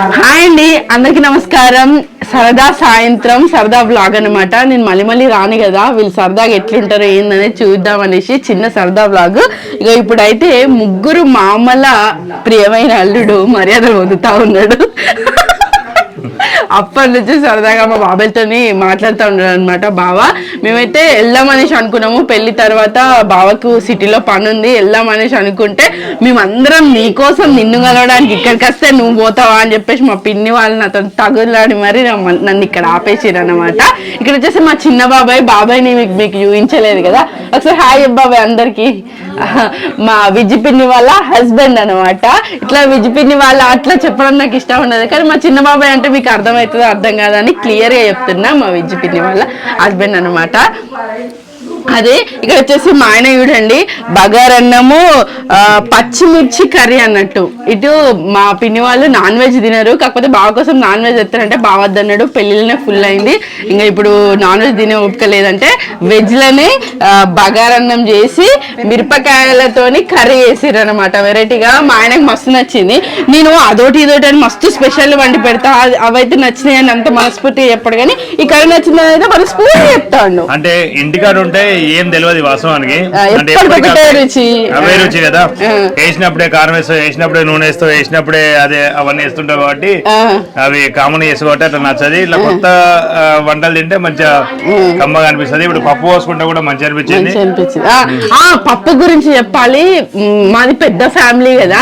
Hi అండి అందరికి నమస్కారం. సరదా సాయంత్రం సరదా బ్లాగ్ అన్నమాట. నేను మళ్ళీ మళ్ళీ రాను కదా. వీళ్ళు సరదాగా ఎట్లుంటారో ఏందనేది చూద్దాం అనేసి చిన్న సరదా బ్లాగ్ ఇక ఇప్పుడైతే ముగ్గురు మామల ప్రియమైన అల్లుడు మర్యాద పొందుతా ఉన్నాడు. అప్పటి నుంచి సరదాగా మా బాబాయ్తోని మాట్లాడుతూ ఉన్నాడు అనమాట బావ మేమైతే వెళ్దామనేసి అనుకున్నాము. పెళ్ళి తర్వాత బావకు సిటీలో పని ఉంది వెళ్దామనేసి అనుకుంటే మేమందరం నీకోసం నిన్ను కలవడానికి ఇక్కడికి వస్తే నువ్వు పోతావా అని చెప్పేసి మా పిన్ని వాళ్ళు నాతో తగులాడి మరి నన్ను ఇక్కడ ఆపేసారు అనమాట ఇక్కడ వచ్చేసి మా చిన్న బాబాయ్ బాబాయ్ని మీకు మీకు చూపించలేదు కదా. ఒకసారి హాయ్ బాబాయ్ అందరికి. మా విజిపిన్ని వాళ్ళ హస్బెండ్ అనమాట ఇట్లా విజిపిన్ని వాళ్ళ అట్లా చెప్పడం నాకు ఇష్టం ఉండదు. కానీ మా చిన్న బాబాయ్ అంటే మీకు అర్థమవుతుందో అర్థం కాదని క్లియర్గా చెప్తున్నా మా విజ్జి పిన్ని వాళ్ళ హస్బెండ్ అనమాట అదే ఇక్కడ వచ్చేసి మా ఆయన చూడండి. బగారన్నము అన్నము పచ్చిమిర్చి కర్రీ అన్నట్టు. ఇటు మా పిన్ని వాళ్ళు నాన్ వెజ్ తినరు కాకపోతే బావ కోసం నాన్ వెజ్ ఎత్తారంటే బావద్దన్నాడు పెళ్ళిళ్ళనే ఫుల్ అయింది. ఇంకా ఇప్పుడు నాన్ వెజ్ తినే ఓపిక లేదంటే వెజ్లోనే ఆ, బగారన్నం చేసి మిరపకాయలతోని కర్రీ చేసిర్రు అనమాట వెరైటీగా మా ఆయనకు మస్తు నచ్చింది. నేను అదోటి ఇదోటి అని మస్తు స్పెషల్ వండి పెడతా. అవైతే నచ్చినాయి అని అంత మనస్ఫూర్తిగా చెప్పడు కానీ ఈ కర్రీ నచ్చిందని అయితే మనస్ఫూర్తిగా చెప్తాను అంటే ఇంటికాడ ఉంటే ఏం తెలియదు వాస్తవానికి. అంటే రుచి. అవే రుచి కదా. వేసినప్పుడే కారం వేస్తావు వేసినప్పుడే నూనె వేస్తావు వేసినప్పుడే అదే అవన్నీ వేస్తుంటావు కాబట్టి. అవి కామన్ చేసి కాబట్టి అట్లా నచ్చది. ఇట్లా కొత్త వంటలు తింటే మంచిగా కమ్మగా అనిపిస్తుంది. ఇప్పుడు పప్పు పోసుకుంటే కూడా మంచి అనిపించింది. పప్పు గురించి చెప్పాలి. మాది పెద్ద ఫ్యామిలీ కదా.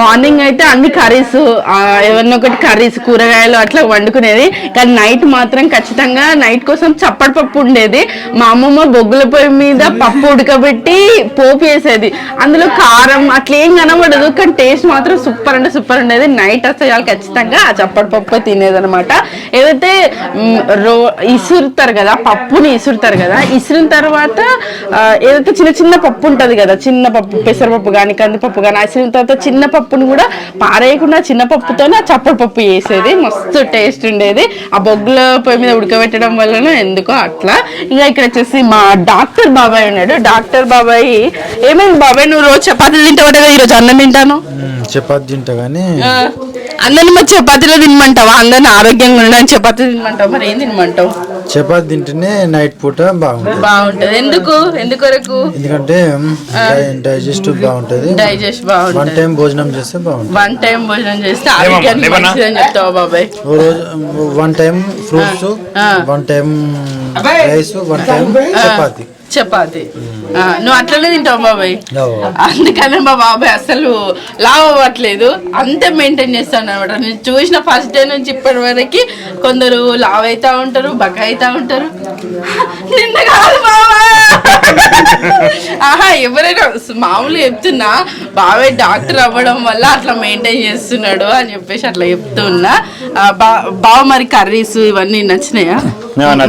మార్నింగ్ అయితే అన్ని కర్రీస్ ఏమన్నా ఒకటి కర్రీస్ కూరగాయలు అట్లా వండుకునేది. కానీ నైట్ మాత్రం ఖచ్చితంగా నైట్ కోసం చప్పటి పప్పు ఉండేది. మా అమ్మమ్మ బొగ్గుల పొయ్యి మీద పప్పు ఉడకబెట్టి పోపు వేసేది. అందులో కారం అట్లా ఏం కనబడదు కానీ టేస్ట్ మాత్రం సూపర్ అంటే సూపర్ ఉండేది. నైట్ వస్తే చాలు ఖచ్చితంగా ఆ చప్పటి పప్పు తినేది అనమాట ఏదైతే రో ఇసురుతారు కదా పప్పుని ఇసురుతారు కదా ఇసిరిన తర్వాత ఏదైతే చిన్న చిన్న పప్పు ఉంటది కదా చిన్న పప్పు పెసరపప్పు కానీ కందిపప్పు కానీ ఇసిరిన తర్వాత చిన్న పప్పుని కూడా పారేయకుండా చిన్న పప్పుతోనే ఆ చప్పటి పప్పు వేసేది. మస్తు టేస్ట్ ఉండేది. ఆ బొగ్గుల పొయ్యి మీద ఉడకబెట్టడం వలన ఎందుకో అట్లా. ఇంకా ఇక్కడ వచ్చేసి మా డాక్టర్ బాబాయ్ ఉన్నాడు. డాక్టర్ బాబాయ్ ఏమైంది బాబాయ్? నువ్వు రోజు చపాతీలు తింటావు కదా ఈరోజు అన్నం తింటాను. చపాతి తింటా కానీ ఆ, అందరిని మరి చపాతీలో తినమంటావా? అందరిని ఆరోగ్యంగా ఉండడానికి చపాతీ తినమంటావు. మరి ఏం తినమంటావు? చపాతి తింటేనే నైట్ పూట బాగుంటుంది. బాగుంటది. ఎందుకు? ఎందుకొరకు ఎందుకంటే డైజెస్ట్ బాగుంటుంది. డైజెస్ట్ వన్ టైం భోజనం చేస్తే బాగుంటుంది. వన్ టైం భోజనం చేస్తే ఆరోగ్యానికి? మంచిదని చెప్తావా బాబాయ్? ఓ రోజు one time fruits. One time rice one time chapati. Chapati. నువ్వు అట్లనే తింటావు బాబాయ్. అందుకనే మా బాబాయ్ అసలు లావ్ అవ్వట్లేదు. అంతే మెయింటైన్ చేస్తాను అనమాట నేను చూసిన ఫస్ట్ డే నుంచి ఇప్పటి వరకు కొందరు లావ్ అవుతా ఉంటారు బక్క అవుతా ఉంటారు నిన్న కాదు బాబాయ్. ఆహా ఎవరైనా మామూలు చెప్తున్నా బాబాయ్ డాక్టర్ అవ్వడం వల్ల అట్లా మెయింటైన్ చేస్తున్నాడు అని చెప్పేసి అట్లా చెప్తున్నా. బా- బావ మరి కర్రీస్ ఇవన్నీ నచ్చినాయా.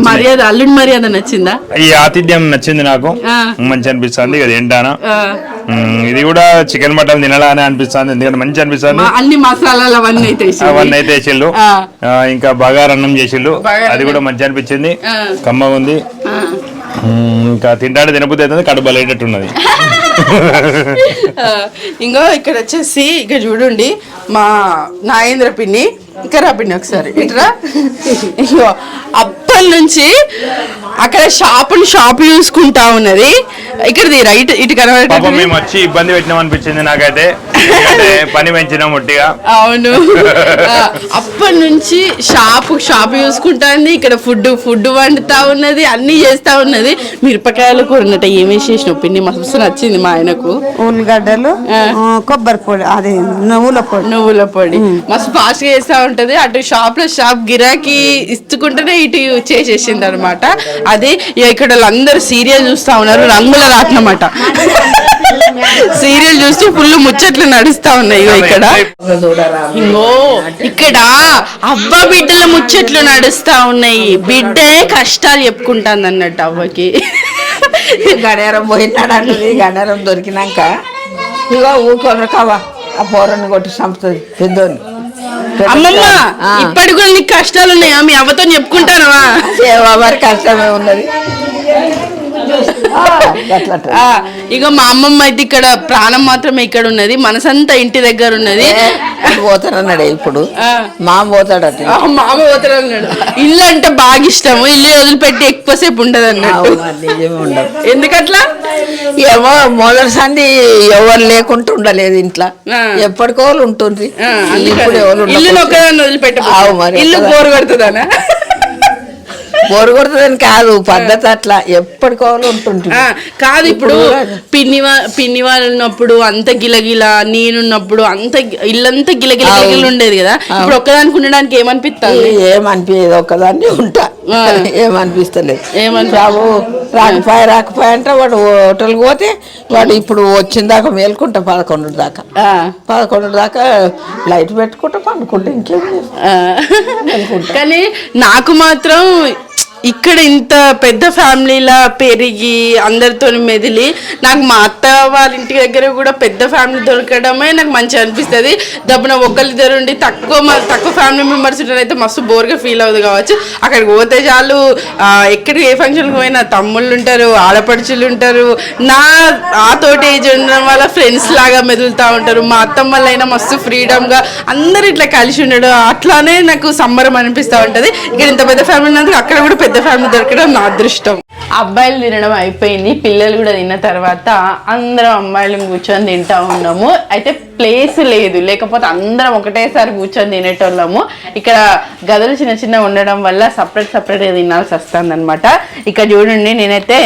మర్యాద అల్లుడి మర్యాద నచ్చిందా? ఈ ఆతిథ్యం నచ్చింది నాకు. మంచి అనిపిస్తుంది ఇది ఏంటానా ఇది కూడా చికెన్ మటన్ తినాలా అని అనిపిస్తుంది ఎందుకంటే మంచి అనిపిస్తుంది. అన్ని మసాలాలు అవన్నీ అయితే. అవన్నీ అయితే వేసిళ్ళు ఇంకా బగారన్నం చేసిళ్ళు. అది కూడా మంచి అనిపించింది. ఆ. కమ్మగా ఉంది. ఇంకా తింటాడే తినబుద్ధి అవుతుంది కడుపు బలేటట్టున్నది. ఇంకో ఇక్కడ వచ్చేసి ఇక చూడండి మా నాగేంద్ర పిన్ని ఇక్కడ రా పిన్ని ఒకసారి. ఇట్రా? ఇంకో అప్పటి నుంచి అక్కడ షాపులు షాపు చూసుకుంటా ఉన్నది. ఇక్కడది రైట్ ఇటు పాపం కనబడేటట్టు మేము వచ్చి ఇబ్బంది పెట్టినాం అనిపించింది నాకైతే. పని పెంచినాం ఒట్టిగా అవును. అప్పటి నుంచి షాపు షాపు చూసుకుంటాంది ఇక్కడ ఫుడ్ ఫుడ్ వండుతా ఉన్నది అన్ని చేస్తా ఉన్నది. మిరపకాయలు కూర ఉన్నట్ట ఏం వేసేసినావు పిన్ని మస్తు నచ్చింది మా ఆయనకు. ఉల్లిగడ్డలు కొబ్బరి పొడి అదే నువ్వుల పొడి. నువ్వుల పొడి. మస్తు ఫాస్ట్గా చేస్తా ఉంటుంది. అటు షాప్లో షాప్ గిరాకీ ఇస్తుకుంటేనే ఇటు చేసేసింది అనమాట అది ఇక్కడ అందరూ సీరియల్ చూస్తా ఉన్నారు. రంగుల రాట్నమాట. సీరియల్ చూస్తూ ఫుల్ ముచ్చట్లు నడుస్తా ఉన్నాయి ఇక్కడ. ఇక్కడ అవ్వ బిడ్డల ముచ్చట్లు నడుస్తా ఉన్నాయి. బిడ్డే కష్టాలు చెప్పుకుంటాంది అన్నట్టు అవ్వకి గడారం పోయినాడు గడారం దొరికినాక ఇగో ఊకొనరు కావా ఆ పోరని కొట్టి చంపుతుంది పెద్దోని. అమ్మమ్మ ఇప్పటి కూడా నీకు కష్టాలు ఉన్నాయా? మీ అవ్వతో చెప్పుకుంటానవా? మరి కష్టమే ఉన్నది. ఇక మా అమ్మమ్మ అయితే ఇక్కడ ప్రాణం మాత్రమే ఇక్కడ ఉన్నది. మనసంతా ఇంటి దగ్గర ఉన్నది. పోతారన్నాడు ఇప్పుడు. మామ పోతాడు అన్నాడు. ఇల్లు అంటే బాగా ఇష్టము. ఇల్లు వదిలిపెట్టి ఎక్కువసేపు ఉండదు ఉండదు. ఎందుకట్లా? ఏమో మొదటి సంది ఎవరు లేకుండా ఉండలేదు ఇంట్లో. ఆ. ఎప్పటికో వాళ్ళు ఉంటుంది ఇప్పుడు ఎవరు ఇల్లు ఒక్కదాన్ని మరి ఇల్లు. బోరు కొడుతుందనా? బోరు కొడుతుందని కాదు పద్ధతి అట్లా ఎప్పటికో వాళ్ళు ఉంటుంటుంది కాదు ఇప్పుడు పిన్ని పిన్ని వాళ్ళు ఉన్నప్పుడు అంత గిలగిల నేనున్నప్పుడు అంత ఇల్లంతా గిలగిల. గిలగిల ఉండేది కదా. ఇప్పుడు ఒక్కదానికి ఉండడానికి ఏమనిపిస్తుంది ఏమనిపించేది ఒక్కదాన్ని ఉంటా. ఏమనిపిస్తలేదు ఏమని- బాబు రాకపోయా రాకపోయా అంటే వాడు హోటల్కి పోతే వాడు ఇప్పుడు వచ్చిన దాకా మేల్కుంటా పదకొండు దాకా. పదకొండు దాకా లైట్ పెట్టుకుంటా పండుకుంటా ఇంకేం. కానీ నాకు మాత్రం ఇక్కడ ఇంత పెద్ద ఫ్యామిలీలా పెరిగి అందరితో మెదిలి నాకు మా అత్త వాళ్ళ ఇంటి దగ్గర కూడా పెద్ద ఫ్యామిలీ దొరకడమే నాకు మంచిగా అనిపిస్తుంది. దబ్బున ఒకళ్ళిద్దరు ఉండి తక్కువ మ- తక్కువ ఫ్యామిలీ మెంబర్స్ అయితే మస్తు బోర్గా ఫీల్ అవుతుంది కావచ్చు. అక్కడికి పోతే చాలు ఎక్కడికి ఏ ఫంక్షన్కి పోయినా తమ్ముళ్ళు ఉంటారు ఆడపడుచులు ఉంటారు. నా ఆ తోటి ఏజ్ ఉండడం వల్ల ఫ్రెండ్స్ లాగా మెదులుతూ ఉంటారు. మా అత్తమ్మ అత్తమ్మలైనా మస్తు ఫ్రీడమ్గా అందరు ఇట్లా కలిసి ఉండడం అట్లానే నాకు సంబరం అనిపిస్తూ ఉంటుంది. ఇక్కడ ఇంత పెద్ద ఫ్యామిలీ ఉన్నందుకు అక్కడ కూడా పెద్ద ఫ్యామిలీ దొరకడం నా అదృష్టం. అబ్బాయిలు తినడం అయిపోయింది పిల్లలు కూడా తిన్న తర్వాత అందరం అమ్మాయిలు కూర్చొని తింటా ఉన్నాము. అయితే ప్లేస్ లేదు లేకపోతే అందరం ఒకటేసారి కూర్చొని తినేటోళ్ళము. ఇక్కడ గదులు చిన్న చిన్న ఉండడం వల్ల సపరేట్ సపరేట్గా తినాల్సి వస్తుంది అనమాట ఇక్కడ చూడండి నేనైతే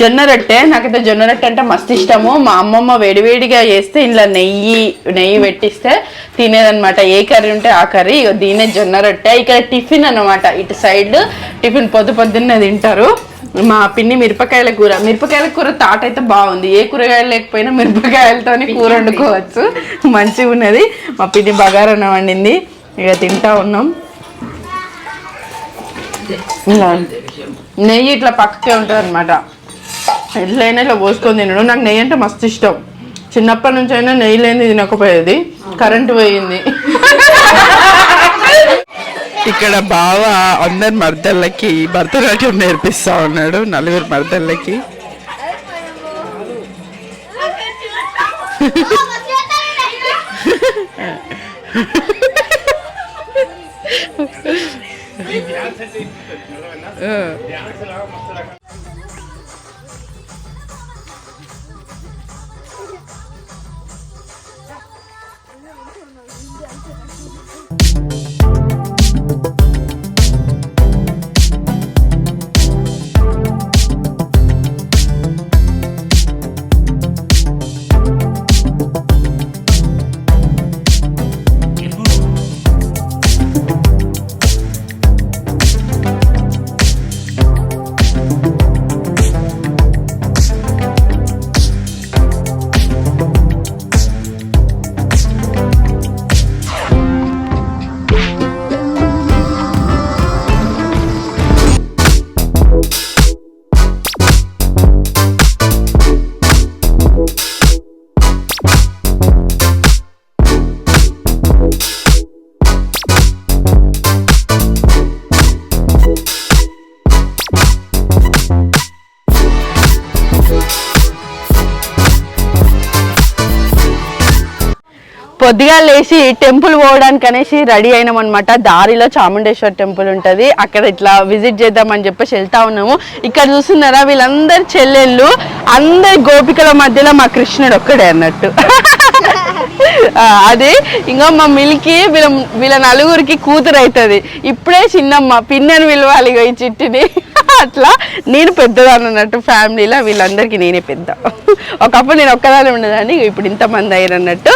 జొన్న రొట్టె నాకైతే జొన్న రొట్టె అంటే మస్తు ఇష్టము. మా అమ్మమ్మ వేడివేడిగా చేస్తే ఇంట్లో నెయ్యి నెయ్యి పెట్టిస్తే తినేదనమాట ఏ కర్రీ ఉంటే ఆ కర్రీ దీనే జొన్న రొట్టె. ఇక్కడ టిఫిన్ అన్నమాట ఇటు సైడ్ టిఫిన్ పొద్దు పొద్దున్నే తింటారు. మా పిన్ని మిరపకాయల కూర. మిరపకాయల కూర తాట అయితే బాగుంది. ఏ కూరగాయలు లేకపోయినా మిరపకాయలతోనే కూర వండుకోవచ్చు. మంచిగా ఉన్నది. మా పిన్ని బగారన్నం వండింది. ఇక తింటా ఉన్నాం. నెయ్యి ఇట్లా పక్కకే ఉంటుంది అనమాట ఎట్లయినా ఇట్లా పోసుకొని తినడం. నాకు నెయ్యి అంటే మస్తు ఇష్టం. చిన్నప్పటి నుంచి అయినా నెయ్యి లేని తినకపోయేది. కరెంటు పోయింది. ఇక్కడ బావ అందరి మర్దళ్ళకి భరతనాట్యం నేర్పిస్తా ఉన్నాడు నలుగురు మర్దళ్ళకి. పొద్దుగా లేచి టెంపుల్ పోవడానికి అనేసి రెడీ అయినాం అనమాట దారిలో చాముండేశ్వర్ టెంపుల్ ఉంటుంది. అక్కడ ఇట్లా విజిట్ చేద్దామని చెప్పేసి వెళ్తా ఉన్నాము. ఇక్కడ చూస్తున్నారా వీళ్ళందరి చెల్లెళ్ళు? అందరి గోపికల మధ్యలో మా కృష్ణుడు ఒక్కడే అన్నట్టు. అది ఇంకా మా మిల్కి వీళ్ళ వీళ్ళ నలుగురికి కూతురు అవుతుంది ఇప్పుడే చిన్నమ్మ పిన్నని విలువాలి ఈ చిట్టిని. అట్లా నేను పెద్దదాన్ని అన్నట్టు ఫ్యామిలీలో వీళ్ళందరికీ నేనే పెద్ద. ఒకప్పుడు నేను ఒక్కదాని ఉండదాన్ని ఇప్పుడు ఇంతమంది అయ్యారు అన్నట్టు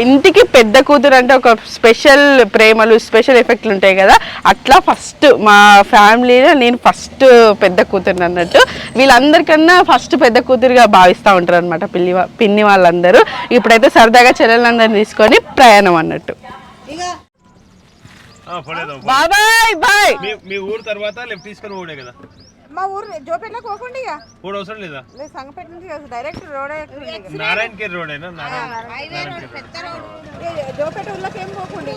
ఇంటికి పెద్ద కూతురు అంటే ఒక స్పెషల్ ప్రేమలు స్పెషల్ ఎఫెక్ట్లు ఉంటాయి కదా. అట్లా ఫస్ట్ మా ఫ్యామిలీలో నేను ఫస్ట్ పెద్ద కూతురు అన్నట్టు. వీళ్ళందరికన్నా ఫస్ట్ పెద్ద కూతురుగా భావిస్తూ ఉంటారు అనమాట పిల్లి పిన్ని వాళ్ళందరూ. ఇప్పుడైతే సరదాగా చెల్లెలందరిని తీసుకొని ప్రయాణం అన్నట్టు. బాబాయ్ బాయ్. మీ- మీ ఊరు తర్వాత లెఫ్ట్ తీసుకొని పోడే కదా. మా ఊరు జోపేట పోకుండా ఇక. అవసరం లేదా? లేదు సంగపేట నుంచి కాదు, direct road Narayana care road. అయినా జోపేట ఊర్లోకి ఏం పోకుండా?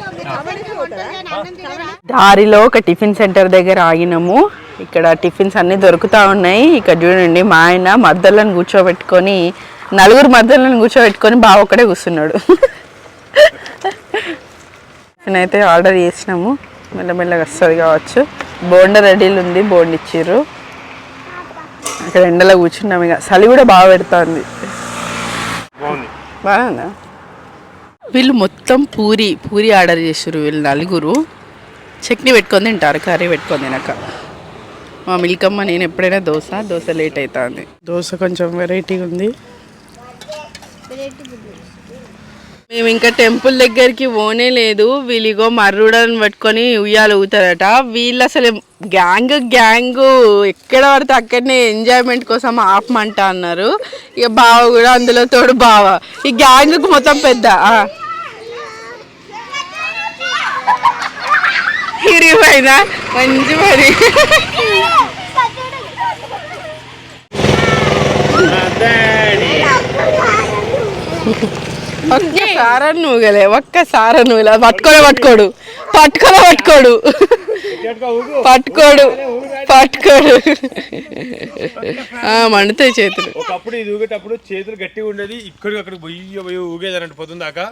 దారిలో ఒక టిఫిన్ సెంటర్ దగ్గర ఆగినాము. ఇక్కడ టిఫిన్స్ అన్నీ దొరుకుతూ ఉన్నాయి. ఇక్కడ చూడండి మా ఆయన మద్దలను కూర్చోబెట్టుకొని నలుగురు మద్దలను కూర్చోబెట్టుకొని బావ ఒక్కడే కూర్చున్నాడు. నేనైతే ఆర్డర్ చేసినాము. మెల్లమెల్లగా వస్తుంది కావచ్చు. బోండ రెడీలు ఉంది బోండ్ ఇచ్చిర్రు ఇక్కడ ఎండలో కూర్చున్నాం ఇక. చలి కూడా బాగా పెడుతుంది. బాగుంది. బాగుందా? వీళ్ళు మొత్తం పూరి పూరి ఆర్డర్ చేసారు వీళ్ళు నలుగురు. చట్నీ పెట్టుకొని తింటారు కర్రీ పెట్టుకొని తినక. మా మిల్కమ్మ నేను ఎప్పుడైనా దోశ దోశ లేట్ అవుతుంది. దోశ కొంచెం వెరైటీగా ఉంది. మేము ఇంకా టెంపుల్ దగ్గరికి పోనే లేదు. వీళ్ళిగో మర్రుడని పట్టుకొని ఉయ్యాలు ఊతారట వీళ్ళు అసలు గ్యాంగ్ గ్యాంగ్. ఎక్కడ పడితే అక్కడనే ఎంజాయ్మెంట్ కోసం ఆపమంట అన్నారు. ఇక బావ కూడా అందులో తోడు బావ. ఈ గ్యాంగ్ మొత్తం పెద్ద. ఇరిపోయినా మంచి మరి. ఒక్కసారి నువ్వుగలే ఒక్కసారి నువ్వు ఇలా పట్టుకోలే పట్టుకోడు. పట్టుకోలే పట్టుకోడు. పట్టుకోడు పట్టుకోడు. ఆ, మండుతాయి చేతులు. ఒకప్పుడు ఇది ఊగేటప్పుడు చేతులు గట్టిగా ఉండేది. ఇక్కడికి అక్కడ బొయ్యి బొయ్యి ఊగేది అన్నట్టు పొద్దున్న దాకా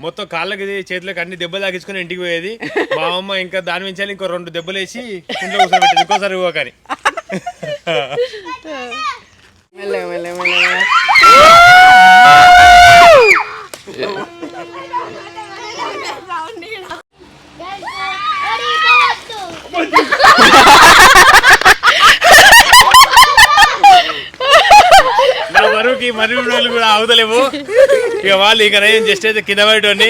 మొత్తం కాళ్ళకి చేతులకు అన్ని దెబ్బలు తాగించుకొని ఇంటికి పోయేది. మా అమ్మ ఇంకా దాని మించాలి ఇంకో రెండు దెబ్బలు వేసి ఇంట్లో కూర్చోబెట్టేది. ఇంకోసారి ఊగకని. మెల్లగా మెల్లగా మెల్లగా. నా మరువుకి మరియు వాళ్ళు కూడా అవతలేవు ఇక వాళ్ళు ఇక నేను జస్ట్ అయితే కింద పడేటోని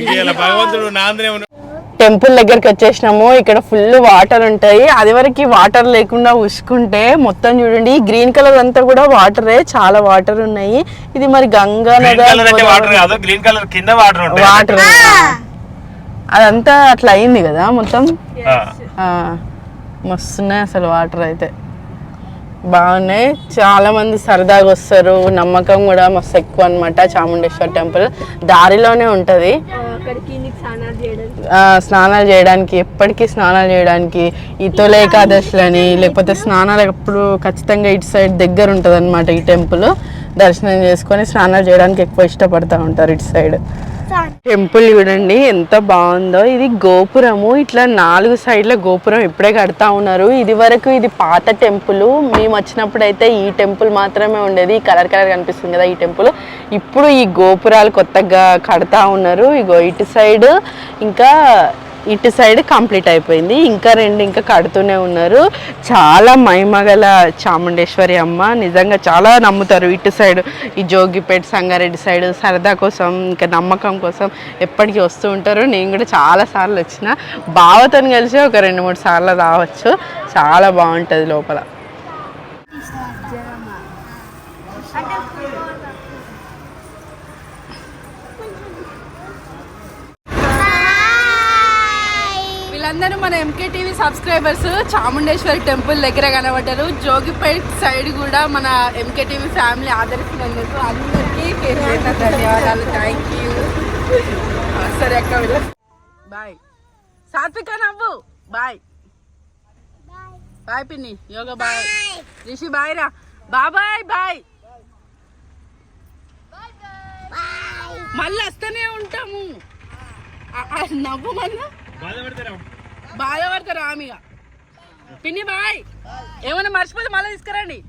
ఇక ఇలా భగవంతుడు నాందనే ఉన్నాడు. టెంపుల్ దగ్గరికి వచ్చేసినాము. ఇక్కడ ఫుల్ వాటర్ ఉంటాయి. అది వరకు వాటర్ లేకుండా ఉసుకుంటే మొత్తం చూడండి గ్రీన్ కలర్ అంతా కూడా వాటరే చాలా వాటర్ ఉన్నాయి. ఇది మరి గంగా నది కలర్ అంటే వాటర్ కాదు గ్రీన్ కలర్ కింద వాటర్ ఉంటాయి వాటర్ అదంతా అట్లా అయింది కదా మొత్తం? ఆ. ఆ, మస్తున్నాయి అసలు వాటర్ అయితే. బాగున్నాయి. చాలా మంది సరదాగా వస్తారు. నమ్మకం కూడా మస్తు ఎక్కువ అనమాట చాముండేశ్వర్ టెంపుల్. దారిలోనే ఉంటుంది. స్నానాలు చేయడానికి? ఎప్పటికీ స్నానాలు చేయడానికి ఈ తొలి ఏకాదశులని లేకపోతే స్నానాలు ఎప్పుడు ఖచ్చితంగా ఇటు సైడ్ దగ్గర ఉంటుంది ఈ టెంపుల్. దర్శనం చేసుకొని స్నానాలు చేయడానికి ఎక్కువ ఇష్టపడతా ఉంటారు ఇటు సైడ్. టెంపుల్ చూడండి ఎంత బాగుందో. ఇది గోపురము. ఇట్లా నాలుగు సైడ్ల గోపురం ఇప్పుడే కడతా ఉన్నారు. ఇది వరకు ఇది పాత టెంపుల్. మేము వచ్చినప్పుడు అయితే ఈ టెంపుల్ మాత్రమే ఉండేది. కలర్ కలర్ కనిపిస్తుంది కదా ఈ టెంపుల్. ఇప్పుడు ఈ గోపురాలు కొత్తగా కడతా ఉన్నారు. ఇగో ఇటు సైడ్ ఇంకా ఇటు సైడ్ కంప్లీట్ అయిపోయింది. ఇంకా రెండు ఇంకా కడుతూనే ఉన్నారు. చాలా మైమగల చాముండేశ్వరి అమ్మ. నిజంగా చాలా నమ్ముతారు ఇటు సైడ్ ఈ జోగిపేట సంగారెడ్డి సైడ్ సరదా కోసం ఇంకా నమ్మకం కోసం ఎప్పటికీ వస్తూ ఉంటారు. నేను కూడా చాలా సార్లు వచ్చిన. బావతో కలిసి ఒక రెండు మూడు సార్లు రావచ్చు. చాలా బాగుంటుంది లోపల. వీళ్ళందరూ మన MK TV subscribers Chamundeshwari temple దగ్గర కనబడ్డారు. జోగిపేట్ సైడ్ కూడా మన ఎంకే టీవీ ఫ్యామిలీ ఆదరిస్తున్నందుకు అందరికీ పేరు ధన్యవాదాలు. థ్యాంక్ యూ సరే అక్క వెళ్ళ. బాయ్ సాత్విక నవ్వు. బాయ్ బాయ్ పిన్ని. యోగా బాయ్ రిషి బాయ్ రా. బాబాయ్ బాయ్ మళ్ళీ వస్తూనే ఉంటాము. నవ్వు మళ్ళీ? బాధపడతారా ఆమెగా పిన్ని బాయ్. ఏమైనా మర్చిపోతే మళ్ళీ తీసుకురండి.